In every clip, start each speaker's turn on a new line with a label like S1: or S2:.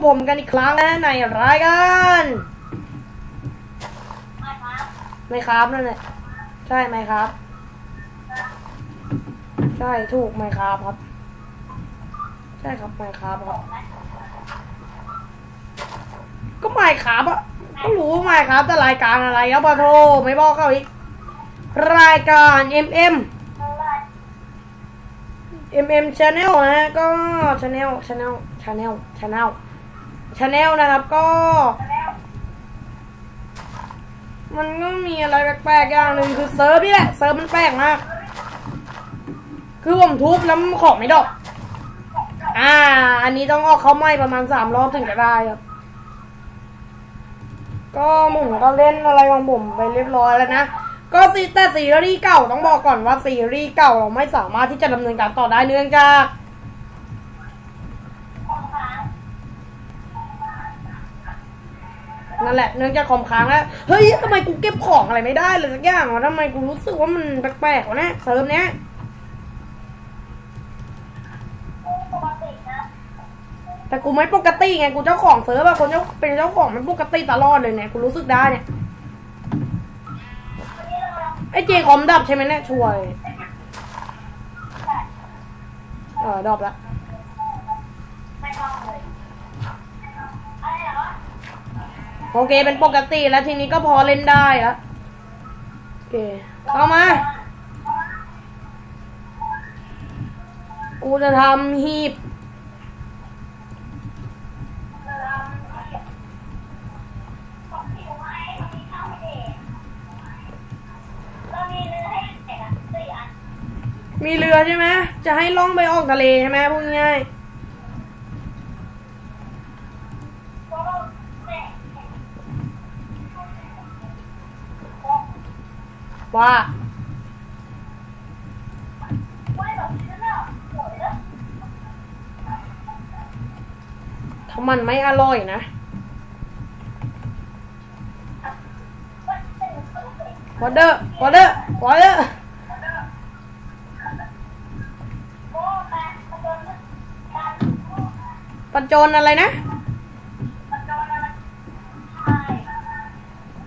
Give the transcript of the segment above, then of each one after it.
S1: กับผมกันอีกครั้งนะในรายการไม่ครับนั่นแหละใช่ไหมครับ ใช่ถูกไหมครับครับ ใช่ครับไหมครับครับ ก็ไม่ครับอะก็รู้ไม่ครับแต่รายการอะไรครับปะโทไม่บอกเขาอีกรายการ MM MM Channel ฮะก็ Channel Channel Channel Channel Channel นะครับก็ มันก็มีอะไรแปลกๆอย่างหนึ่งคือเซิร์ฟนี่แหละเซิร์ฟมันแปลกมาก คือผมทุบแล้วมันของไม่ดอก อ่า อันนี้ต้องออกเขาไหมประมาณสามรอบถึงจะได้ครับ ก็หมุนก็เล่นอะไรของผมไปเรียบร้อยแล้วนะก็ซีแต่ซีรีส์เก่าต้องบอกก่อนว่าซีรีส์เก่าเราไม่สามารถที่จะดำเนินการต่อได้เนื่องจาก นั่นแหละเนื่องจากคอมค้างแล้วเฮ้ยทำไมกูเก็บของอะไรไม่ได้เลยสักอย่างวะทำไมกูรู้สึกว่ามันแปลกๆวะเนี่ยเซิร์ฟเนี้ยแต่กูไม่ปกติไงกูเจ้าของเซิร์ฟอะคนเจ้าเป็นเจ้าของไม่ปกติตลอดเลยเนี่ยกูรู้สึกได้เนี่ยไอเจคอมดับใช่ไหมเนี่ยช่วยเออดับละ โอเคเป็นปกติแล้วทีนี้ก็พอเล่นได้แล้วโอเคเข้ามา กูจะทำหีบมีเรือใช่ไหม จะให้ล่องไปออกทะเลใช่ไหมพูดง่ายๆ ว่าถ้ามันไม่อร่อยนะวอเดอร์วอเดอร์วอเดอร์ปัจจนอะไรนะ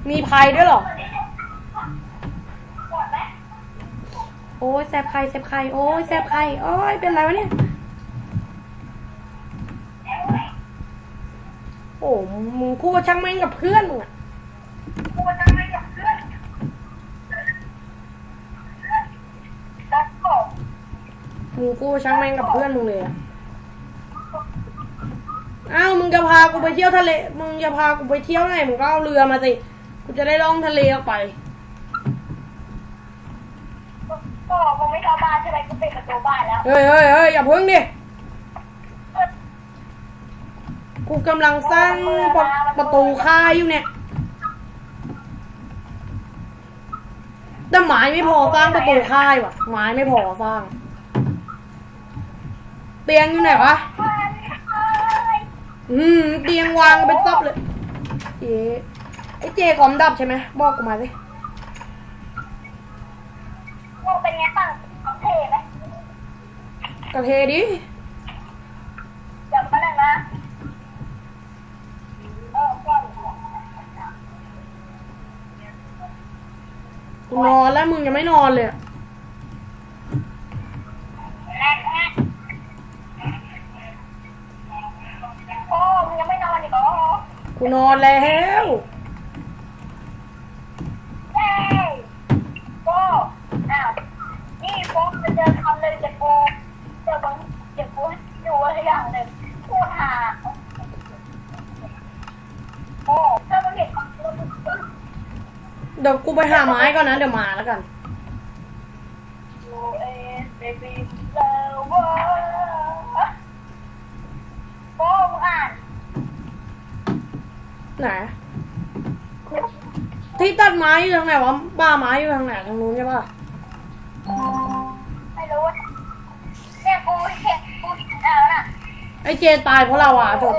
S1: มีภัยด้วยหรอ โอ้ยแซบไข่แซบไข่โอ้ยแซบไข่โอ้ยเป็นไรวะเนี่ย โอ้มึงคู่ช่างแม่งกับเพื่อนมึงอะมึงคู่ช่างแม่งกับเพื่อนมึงเลยอะอ้าวมึงจะพากูไปเที่ยวทะเล มึงจะพากูไปเที่ยวไหนมึงก็เอาเรือมาสิ กูจะได้ล่องทะเลออกไป
S2: ก็มึงไม่ เข้าบ้านใช่ไหมกูปิดประตูบ้านแล้ว
S1: เฮ้ยเฮ้ยเฮ้ยอย่าพึ่งดิ กูกำลังสร้างประประตูค่ายอยู่เนี่ย แต่ไม้ไม่พอสร้างประตูค่ายว่ะ ไม้ไม่พอสร้าง เตียงอยู่ไหนวะ อืม เตียงวางเป็นซับเลย เอ๊ะไอ้เจคอมดับใช่ไหมบอกกูมาสิ
S2: มึงเป็นไงบ้างของเทไหม
S1: กระเทดิ
S2: เดี๋ยวมาหนึ่งนะเออก่อน
S1: กูนอนแล้วมึงยังไม่นอนเลยอะ
S2: แรกแรกโอ้มึงยังไม่นอนอีกเหรอ
S1: กูนอนแล้ว
S2: เฮ้ยโก้อ้าวนี่โก้จะเจอคำเลยจะโก้เดี๋ยวมึงเดี๋ยวกูให้ดูอะไรอย่างหนึ่งพูดหาโอ้ถ้ามึงเห็น
S1: เดี๋ยวกูไปหาไม้ก่อนนะเดี๋ยวมาแล้วกัน
S2: baby lover โอ้มึงอ่าน
S1: ไหน ที่ตัดไม้อยู่ทางไหนวะบ้าไม้อยู่ทางไหนทางนู้นใช่ปะ
S2: ไม่รู้เนี่ยกูเห็นกูเห็นแล้วน่ะ
S1: ไอ้เจตายเพราะเราอะจบ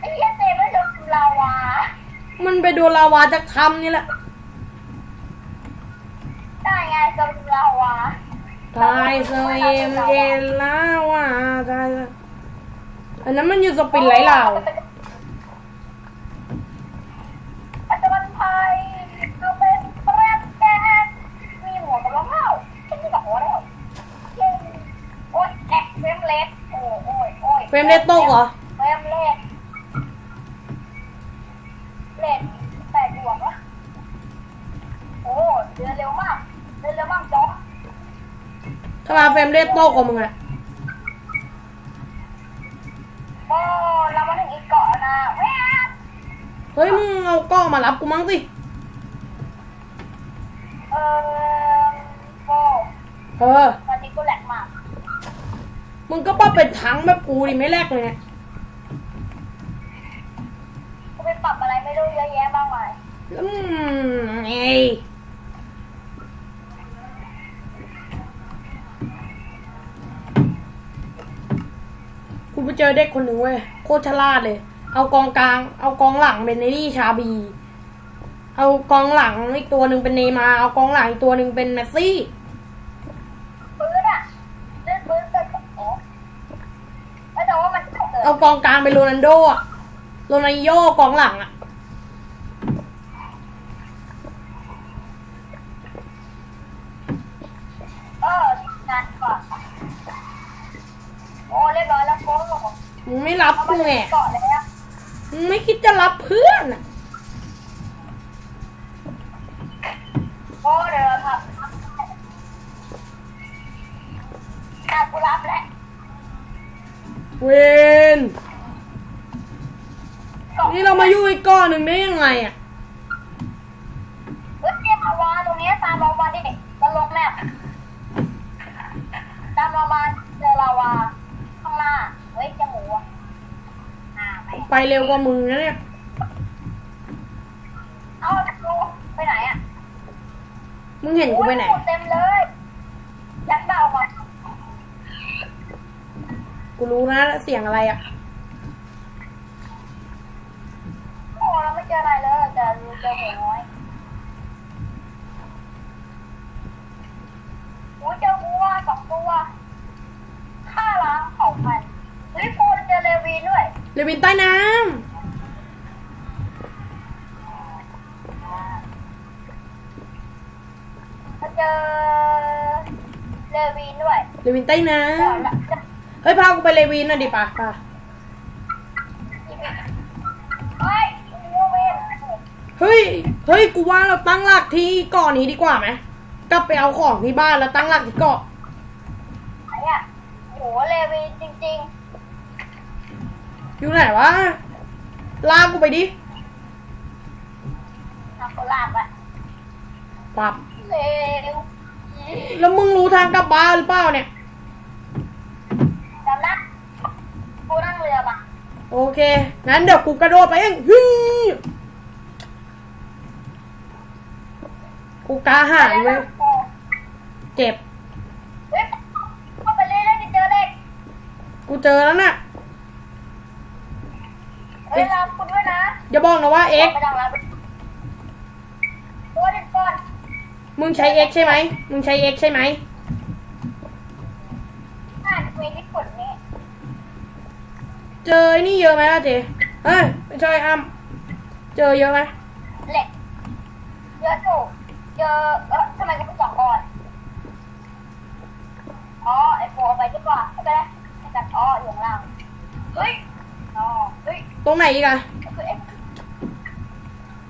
S2: ไอ้เหี้ยเต้ไม่ชอบเราอะ
S1: มันไปโดนลาวาจากถ้ำนี่แหละ
S2: ได้ไงชอบเราอะ
S1: ตายเซยเอ็มเอ็นลาวาตายอันนั้นมันอยู่สปินไรลาว
S2: ปัจจุบันไทยเราเป็นแรกแกนมีหัวกับรองเท้าแค่นี้ก็หัวแล้วเย้โอ๊ยแอกเฟรมเล็กโอ้ยโอ้ยโอ้ย
S1: เฟรมเรทตกเหรอ
S2: เฟรมเล็กเล็กแปดบวกวะโอ้เดินเร็วมากเดินเร็วมากจ๊อก
S1: ถ้ามาเฟรมเรทตกกว่ามึงอะ
S2: โอ้เรามาถึงอีกเกาะแล้วนะแม่
S1: เฮ้ยมึงเอากล้องมารับกูมั้งสิ
S2: เออโอ้
S1: เออ
S2: ตอนนี้กูแหลกมาก
S1: มึงก็ป้าเป็นทั้งแบบกูดิไม่แลกเลยเนี่ย
S2: กูไปปรับอะไรไม่รู้เยอะแยะมากมาย
S1: อืมไง ไปเจอเด็กคนหนึ่งเว้ยโคตรฉลาดเลย เอากองกลาง เอากองหลังเป็นไอ้นี่ชาบี เอากองหลังอีกตัวหนึ่งเป็นเนย์มาร์เอากองหลังอีกตัวหนึ่งเป็นเมสซี่
S2: ปืนอะเล่นปืนเกิดโอ้แล้วแต่ว่ามันเกิด
S1: เอากองกลางเป็นโรนัลโดอะโรนัลโยกองหลังอะ
S2: เอองานก่อนโอ้เรียบร้อยแล้วโค้ง
S1: มึงไม่รับ
S2: เอา
S1: กู
S2: มา
S1: ไง
S2: เกาะเลยอะ
S1: มึงไม่คิดจะรับเพื่อนอะ
S2: โอ้เดี๋ยวเราทำอะกูรับแล้ว
S1: เวนนี่เรามาอยู่อีกก้อนหนึ่งได้ยังไงอะ
S2: เฮ้ยเนี่ยมาวาตรงนี้ตามเรามาดิเราลงแมพตามเรามาเจอลาวาข้างหน้า เฮ้ยจมูกอะอ่า ไป
S1: ไปเร็วกว่ามึงนะเนี่ย
S2: เอาดูไปไหนอะ
S1: มึงเห็นกูไปไหน
S2: โอ้ยเต็มเลยยักษ์ดาวมา
S1: กูรู้นะเสียงอะไรอะ
S2: โอ้เราไม่เจออะไรเลยแต่เจอหมูน้อยโอ้ยเจอวัวสองตัวฆ่าล้างเผ่าพันธุ์เฮ้ยฟูเจอเลวีนด้วย
S1: เลวินใต้น้
S2: เราเจอเลวีนด้วยำ
S1: เลวินใต้น้
S2: ก่อละจะำ
S1: เฮ้ยพากูไปเลวินหน่อยดิป่ะป่ะ
S2: เฮ้ยเวน
S1: เฮ้ยเฮ้ยกูว่าเราตั้งหลักที่เกาะนี้ดีกว่าไหมกลับไปเอาของที่บ้านแล้วตั้งหลักที่เกาะ
S2: ไหนอะโหเลวีนจริง
S1: อยู่ไหนวะลากกูไปดิ
S2: ๆทำโคลาบอะ
S1: ปับ
S2: เลว
S1: แล้วมึงรู้ทางกลับบ้านหรือเปล่าเนี่ย
S2: จำนะกูนั่งเรือมา
S1: โอเคงั้นเดี๋ยวกูกระโดดไปเองฮึ่ยกูกล้าหาญเว้ยเจ็บ
S2: เฮ้ยเข้าไปเรื่อยๆจะเจอเด็ก
S1: กูเจอแล้วน่ะ
S2: เฮ้ยรับคุณด้วยนะ
S1: อย่าบอกนะว่าเอ็ก
S2: ไม่ต้องรับตัวเด็กก่อน
S1: มึงใช้เอ็กใช่ไหมมึงใช้เอ็กใช่ไหม
S2: อ่านเวทีผลนี่
S1: เจอไอ้นี่เยอะไหมล่ะเจเอ้ยไม่ใช่อ้ำเจอเยอะไหม
S2: เหล็กเยอะถูกเจอเออทำไมกูเป็นสองก้อนอ๋อไอ้โฟเอาไปดีกว่าไม่เป็นไรไอ้กัดอ๋ออยู่ข้างล่างเฮ้ยอ๋อเฮ้ย
S1: ตรงไหนอีกอะ
S2: คือเอ็ก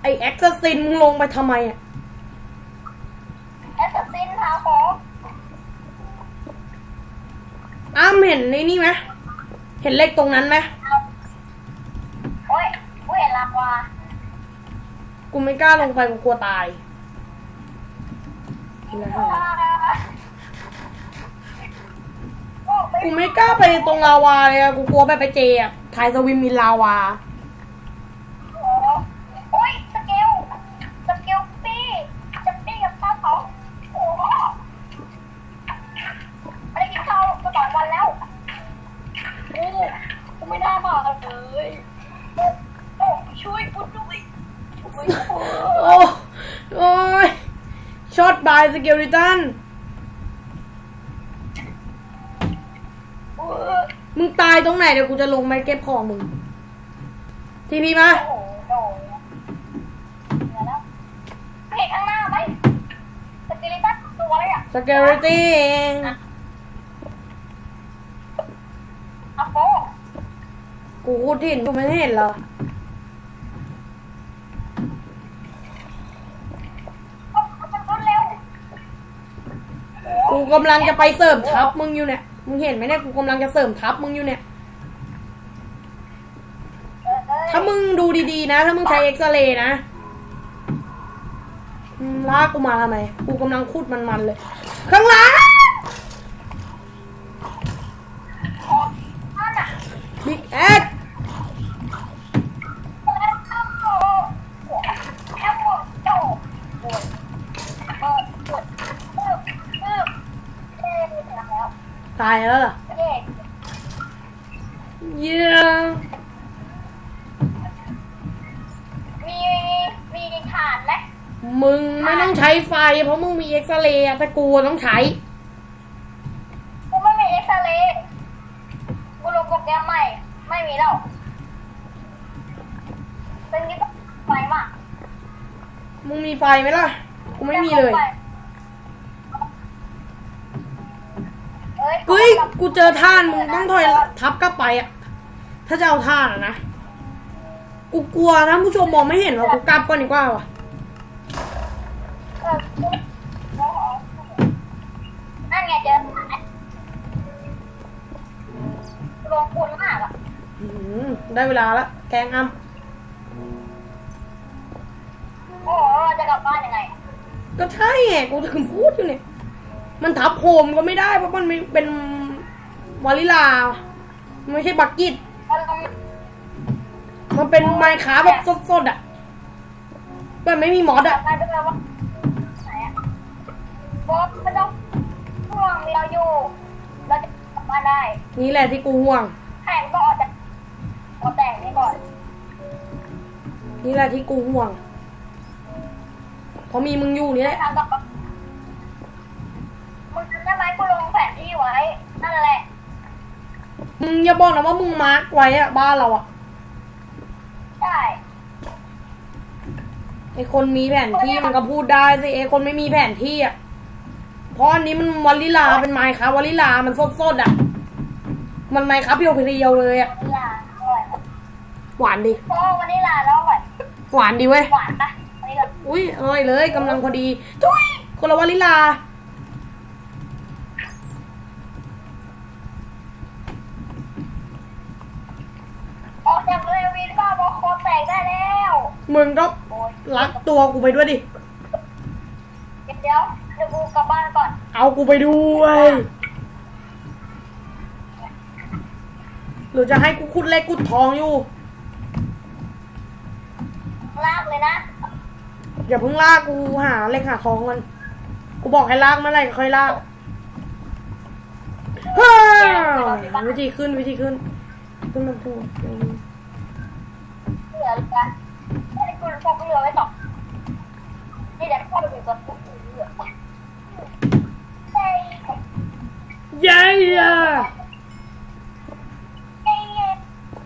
S1: ไอเอ็กซ์ซินมึงลงไปทำไมอะ
S2: แอสซัสซินหาของ
S1: อ้ำเห็นในนี่ไหมเห็นเลขตรงนั้นไหม
S2: โอ้ยกูเห็นลาวา
S1: กูไม่กล้าลงไปกูกลัวตายกูไม่กล้าไปตรงลาวาเลยอะกูกลัวแบบไปเจอะ ถ่ายสวิมมินลาวา
S2: โอ้ยสเกลสเกลปี้จะปี้กับข้าวเขาโอ้โหไม่ได้กินข้าวมาสองวันแล้วโอ้กูไม่ได้มาเลยโอ้โอ้ช่วยกูด้วยช่วยกู
S1: โอ้โอ้ยช็อตบายสเกลลิตัน
S2: เออ
S1: มึงตายตรงไหนเดี๋ยวกูจะลงไปเก็บของมึง ทีพีมา
S2: โอ้โหโดนเดี๋ยวนะเห็นข้างหน้าไหมสกิลิตัสตัวอะไรอะ
S1: security
S2: อะโฟ
S1: กูพูดถิ่นกูไม่เห็นเหรอ
S2: มันรวดเร็ว
S1: กูกำลังจะไปเสริมทัพมึงอยู่เนี่ย มึงเห็นไหมเนี่ยกูกำลังจะเสริมทัพมึงอยู่เนี่ย
S2: เออเออ
S1: ถ้ามึงดูดีๆนะ ถ้ามึงใช้เอ็กซเรย์นะอืมลากกูมาทำไม กูกำลังคูดมันๆเลย ข้างหลัง
S2: ของา
S1: ยแล้วเหรอ
S2: เย้
S1: เยี่ย
S2: มีมีฐานไหม
S1: มึงไม่ต้องใช้ไฟ เพราะมึงมีเอ็กซเรย์อะแต่กูต้องใช้
S2: กูไม่มีเอ็กซเรย์กูลงโปรแกรมใหม่ ไม่มีแล้วเป็นนี้ต้องไฟมาก
S1: มึงมีไฟไหมล่ะ กูไม่มีเลย
S2: เฮ้ย
S1: เฮ้ย กูเจอท่านมึงต้องถอยทับกลับไปอะถ้าจะเอาท่านอะนะ กูกลัวท่านผู้ชมมองไม่เห็นว่ะกูกลับก่อนดีกว่าว่ะ
S2: เออนั่นไงเจอลงคุณมากอะ
S1: อืมได้เวลาละแกงอ้ำ
S2: โอ้โหเราจะกลับบ้านยังไง
S1: ก็ใช่ไงกูถึงพูดอยู่เนี่ย มันทับโฮมก็ไม่ได้เพราะมันไม่เป็น วาลิลา ไม่ใช่บักกิต
S2: เราลง
S1: มันเป็นไมค์คาแบบสดๆอะแบบไม่มีมอส
S2: กลั
S1: อะ
S2: บบ้านด้วยว่าไหนอะบอกไม่ต้องห่วงเราอยู่ เราจะกลับบ้านได้
S1: นี่แหละที่กูห่วง
S2: แข่งก็ออกจากเอาแต่งนี่ก่อน
S1: นี่แหละที่กูห่วง เพราะมีมึงอยู่นี่แหละ
S2: ทางกลับบ้านมึงจำได้ไหมกูลงแผนที่ไว้ นั่นแหละ
S1: มึงอย่าบอกนะว่ามึงมาร์กไว้อะบ้านเราอะ
S2: ใช่
S1: ไอคนมีแผนที่มันก็พูดได้สิไอคนไม่มีแผนที่อะเพราะอันนี้มันวาลิลาเป็นไมค์คาวาลิลามันสดๆอะมันไมค์คาเพียวๆเลยอะ
S2: วานิลาอร่อยไหม
S1: หวานดิ
S2: เพราะวานิลาแล้วอร่อย
S1: หวานดีเว้ย
S2: หวานปะอันนี้แบบ
S1: อุ้ยอร่อยเลยกำลังพอดีทุยคนละวาลิลา
S2: ออกจากเลยวินก็บอกคอแตกได้แล้ว
S1: มึงก็
S2: โอ้ย
S1: รักตัวกูไปด้วยดิ
S2: เดี๋ยวเดี๋ยวเดี๋ยวกูกลับบ้านก่อน
S1: เอากูไปด้วย หรือจะให้กูขุดเล็กขุดทองอยู่
S2: ลากเลยนะ
S1: อย่าเพิ่งลากกูหาเล็กหาทองกันกูบอกให้ลากเมื่อไหร่ก็ค่อยลากฮ่าวิธีขึ้นวิธีขึ้นขึ้นมาพูด
S2: เหลือเลยนะ นี่กูพกเรือไว้สองนี่เดี๋ยวพ่อไปถึงตัวปุ๊บเหลือเฮ้ย
S1: เย้อะ
S2: เฮ้ย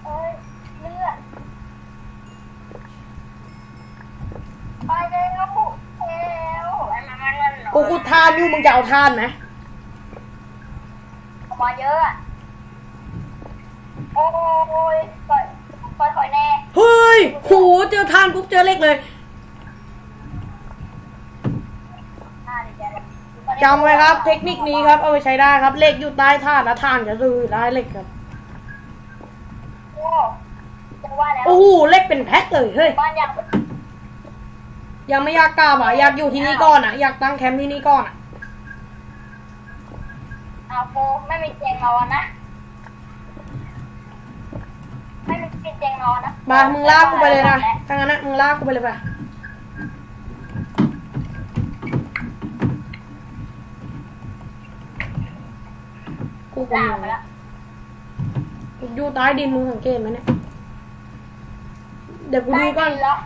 S2: เอ้ยเลือดไปเลยครับปุ๊บเอวมันมันมันมัน
S1: กูขุดทานอยู่มึงจะเอาทานไหม
S2: ออกมาเยอะอะโอ้ย ย
S1: โหเจอทานปุ๊บเจอเล็กเลย
S2: อ่าเดี๋ยว
S1: จำไว้ครับ เทคนิคนี้ครับ เอาไปใช้ได้ครับเหล็กอยู่ใต้ท่านและท่านจะดูได้เหล็กครับ
S2: โอ้จะว่าแล้ว
S1: โอ้โหเหล็กเป็นแพ็คเลยเฮ้ย
S2: บ้านอยาก
S1: ยังไม่อยากกลับอะอยากอยู่ที่นี่ก่อนอะ อยากตั้งแคมป์ที่นี่ก่อนอะ
S2: เอาโฟไม่มีเตียงนอนนะ ไม่มีเตียงนอนนะ
S1: มามึงลากกูไปเลยนะถ้างั้นนะมึงลากกูไปเลยไปกูกู
S2: ลากไปแล้ว
S1: กูอยู่ใต้ดินมึงสังเกตไหมเนี่ยเดี๋ยวกูดูก่อน
S2: แล้ว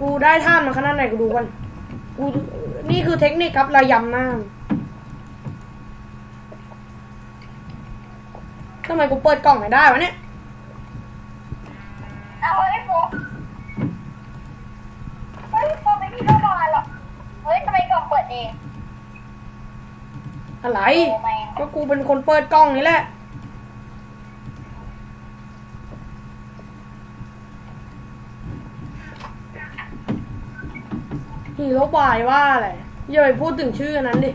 S1: กูได้ท่านมาขนาดไหนกูดูก่อนกูนี่คือเทคนิคครับระยำหน้าทำไมกูเปิดกล่องไม่ได้วะเนี่ย
S2: เอาไอ้โฟเฮ้ยโฟไม่มีโรบอทหรอกเฮ้ยทำไมกล่องเปิดเอง
S1: อะไร
S2: โอ้แม่ง
S1: ก็กูเป็นคนเปิดกล้องนี่แหละ ฮีโร่บายว่าอะไรอย่าไปพูดถึงชื่อนั้นดิ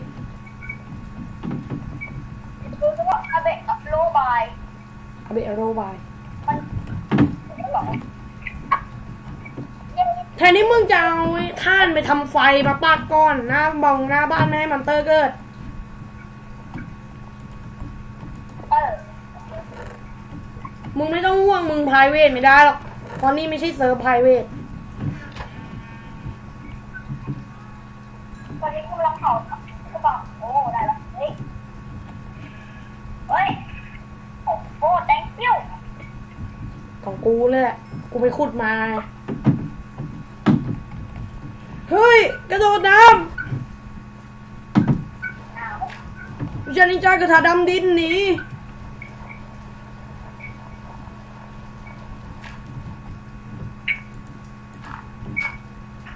S2: รู้สึกว่าอาเบะกับโรบาย
S1: อาเบะโรบาย
S2: มันไม่หรอยัง
S1: แทนที่มึงจะเอาไอ้ท่านไปทำไฟมาปากก้อนหน้าบองหน้าบ้านไม่ให้มันเตอร์เกิด
S2: เออ
S1: มึงไม่ต้องห่วงมึงพายเวทไม่ได้หรอกเพราะนี่ไม่ใช่เซิร์ฟพายเวท
S2: ตอนนี้กำลังเผาก็บอกโอ้ได้ละเฮ้ยเฮ้ยโอ้โห thank you
S1: ของ กูเลยแหละ กูไปขุดมา เฮ้ย กระโดดน้
S2: อ้าวำ
S1: วิชานินจากระถาดำดินหนี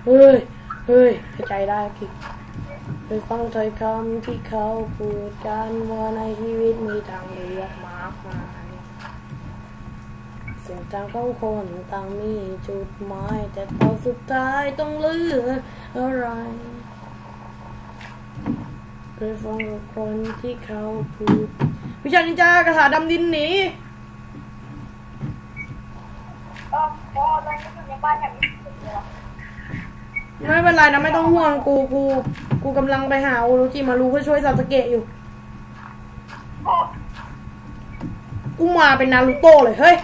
S1: เฮ้ย เฮ้ยหายใจได้กิไปฟังถ้อยคำที่เขาพูดกันว่าในชีวิตมีทางเลือกมากมายเสียง ต่างของคนต่างมีจุดหมาย แต่ตอนสุดท้ายต้องเลือกอะไรเคยฟังคนที่เขาพูดวิชานินจากระถาดำดินหนี
S2: ก็โอ้ตอนนี้อยู่ในบ้านอย่างนี้
S1: ไม่เป็นไรนะไม่ต้องห่วงกูกูกูกำลังไปหาโอโรจิมารูเพื่อช่วยซาสเกะอยู่ กูมาเป็นนารูโตะเลยเฮ้ย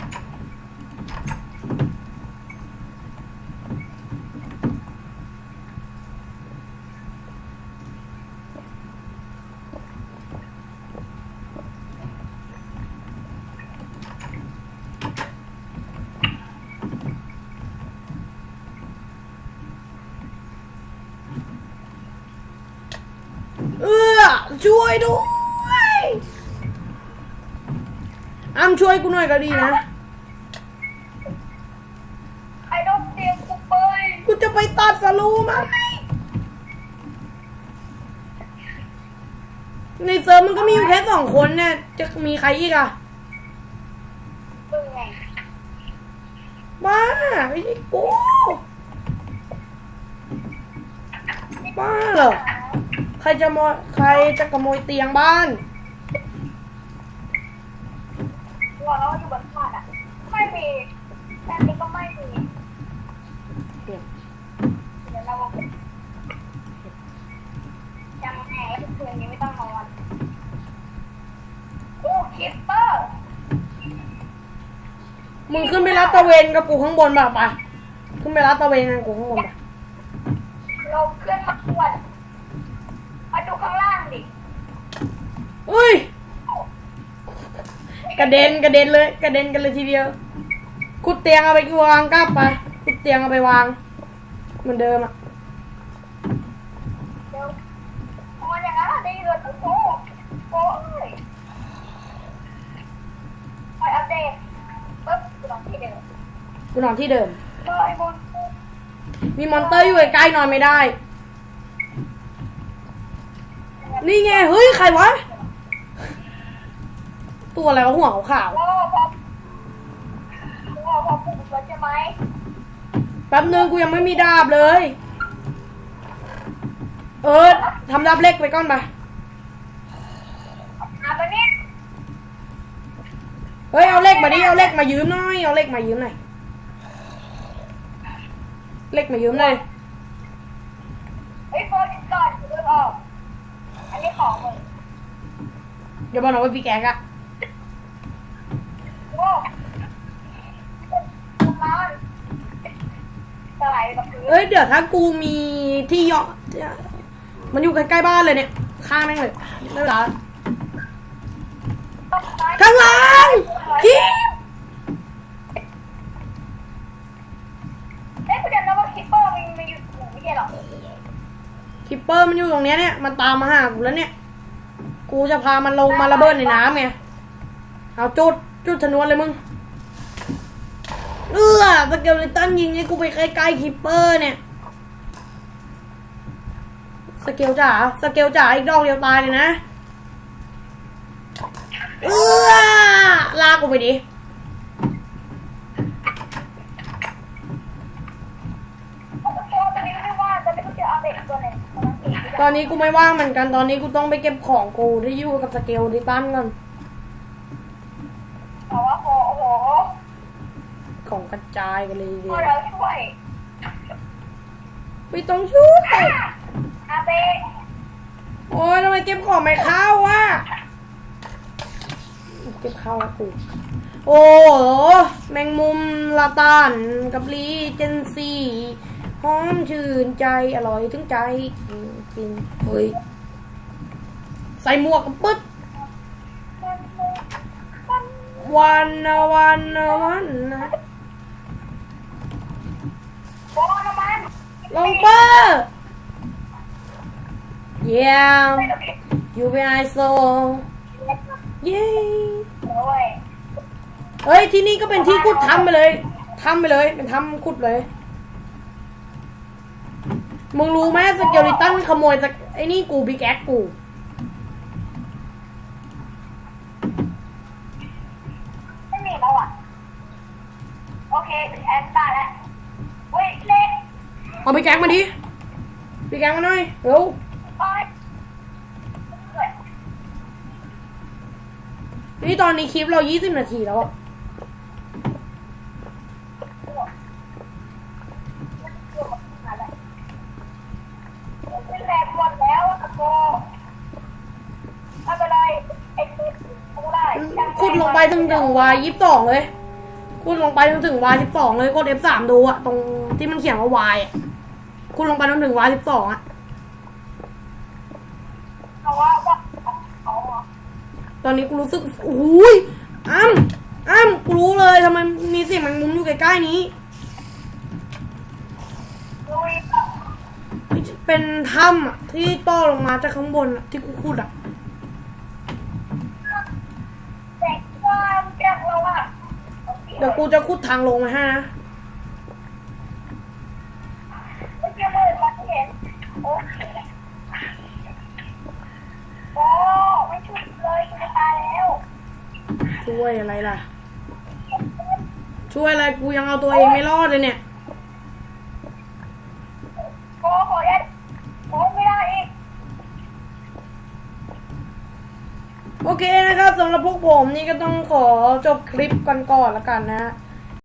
S1: เออ ช่วยด้วยอ้ำช่วยกูหน่อยก็ดีนะ
S2: ไอ้ดอกเตียงกูเปย
S1: กูจะไปตัดสลูมาในเซิร์ฟมันก็มีอยู่แค่สองคนเนี่ย จะมีใครอีกอะ
S2: มึงไง
S1: บ้าไม่ใช่กูบ้าเหรอใครจะมใครจะขโมยเตียงบ้าน
S2: หัวเราอยู่บนบ้านอะ ไม่มีแต่นี้ก็ไม่มี
S1: เนี่ย
S2: เดี๋ยวเราจำแหน่ทุกคืนนี้ไม่ต้องนอนโอ้คิปเปอร์
S1: มึงขึ้นไปรัดตะเวนกับกูข้างบนป่ะปะขึ้นไปรัดตะเวนกับกูข้างบนป่ะ
S2: เราขึ้นมาดูข้างล่างดิ
S1: อุ้ย กระเด็นกระเด็นเลย กระเด็นกันเลยทีเดียว ขุดเตียงเอาไปวางกลับไป ขุดเตียงเอาไปวาง เหมือนเดิมอะ
S2: พออย่างนั้นอะได้เลยโอ้โหโอ้ยไปอัปเดตปึ๊บกูต้องที่เดิม
S1: กูนอนที่เดิม
S2: เลยบน
S1: มีมอนเตอร์อยู่ใกล้ๆนอนไม่ได้ นี่ไง เฮ้ย ใครวะ ตัวอะไรวะหัวขาว
S2: โอ้พอโอ้พอปลุกแล้วใช่ไหม
S1: แป๊บนึงกูยังไม่มีดาบเลย เออทำดาบเล็กไปก่อนไป
S2: อะไปนี่
S1: เฮ้ยเอาเล็กมาดิเอาเล็กมายืมหน่อยเอาเล็กมายืมหน่อยเล็กมายืมหน่อย
S2: เฮ้ยโฟนก่อนเดินออก อันนี้ของมึง
S1: เดี๋ยวบอกนะว่าพี่แกกอะ
S2: โอ้ทำร้าน สไลด์กับพื้น
S1: เอ้ยเดี๋ยวถ้ากูมีที่เหยาะมันอยู่ใกล้ๆบ้านเลยเนี่ยข้างแม่งเลยไม่เป็นไร
S2: ต้องใช้
S1: ข้างหลังคิป
S2: เอ้ยคุณเดี๋ยวนะว่าคิปเปอร์มันมันอยู่ตรงนี้ไม่ใช่เหรอ
S1: คิปเปอร์มันอยู่ตรงเนี้ยเนี่ยมันตามมาหากูแล้วเนี่ย กูจะพามันลงมาระเบิดในน้ำไงเอาจุดจุดชนวนเลยมึง เอือสเกลเลตันยิงให้กูไปใกล้ๆคิปเปอร์เนี่ยสเกลจ๋าสเกลจ๋าอีกดอกเดียวตายเลยนะเอือลากกูไปดิ
S2: ตอนนี้ไม่ว่าจะไม่รู้จะเอาเด็กตัวไหนตัวนั้นอีก
S1: ตอนนี้กูไม่ว่างเหมือนกัน ตอนนี้กูต้องไปเก็บของกูที่อยู่กับสเกลดิตันก่อน
S2: แต่ว่าโอ้โห
S1: ของกระจายกันเลยเดี
S2: พ
S1: ย
S2: อ
S1: ว
S2: เราช่วย
S1: ไม่ต้องช่วย
S2: อาเบะ
S1: โอ้ยทำไมเก็บของไม่เข้าวะเก็บเข้าแล้วกูโอ้โหแมงมุมลาตานกับลีเจนซีหอมชื่นใจอร่อยถึงใจจริงจริงๆเฮ้ยใส่หมวกกับปึ๊ดวันนะวันนะวันนะ
S2: โอ้น้ำมัน
S1: ลงเปอร์เยี่ยมยูเป็นไอโซเย้เฮ้ยที่นี่ก็เป็นที่ขุดทำไปเลยทำไปเลยเป็นทำขุดเลย มึงรู้ไหมสเกลิตันขโมยจากไอ้นี่กูบิ๊กแอคกู
S2: ไม่มีแล้วอะโอเคแอนตาแล้ว เอา
S1: บิ๊กแอคมาดิบิ๊กแอคมาหน่อยเร็ว
S2: ไปเฮ้ย
S1: นี่ตอนนี้คลิปเรา 20 นาทีแล้วอะ
S2: เป็นแรงหมดแล้วตะโกไม่เป็นไรไอ้คือกูได้
S1: ขุดลงไปถึงถึงวายยี่สิบสองเลยขุดลงไปจนถึงวายสิบสองเลยกด F สามดูอะตรงที่มันเขียนว่าวายอะ ขุดลงไปจนถึงวายสิบสองอะ
S2: เพราะว่าว่าอ๋อ
S1: ตอนนี้กูรู้สึกโอ้ยอ้ำอ้ำกูรู้เลยทำไมมีเสียงแมงมุมอยู่ใกล้ๆนี้
S2: ลุย
S1: เป็นถ้ำอะที่ต่อลงมาจากข้างบนอะที่กูขุดอะ
S2: เด็กว่างจากเราอะ
S1: เดี๋ยวกูจะขุดทางลงมาให้นะ
S2: ไม่เกี่ยวเลยมาเห็นโอ้โอ้ไม่ช่วยเลยจะตายแล้ว
S1: ช่วยอะไรล่ะ ช่วยอะไรกูยังเอาตัวเองไม่รอดเลยเนี่ย
S2: โอ้โหยัดโอ้ไม่ได้อีก
S1: โอเคนะครับสำหรับพวกผมนี่ก็ต้องขอจบคลิปกันก่อนละกันนะฮะ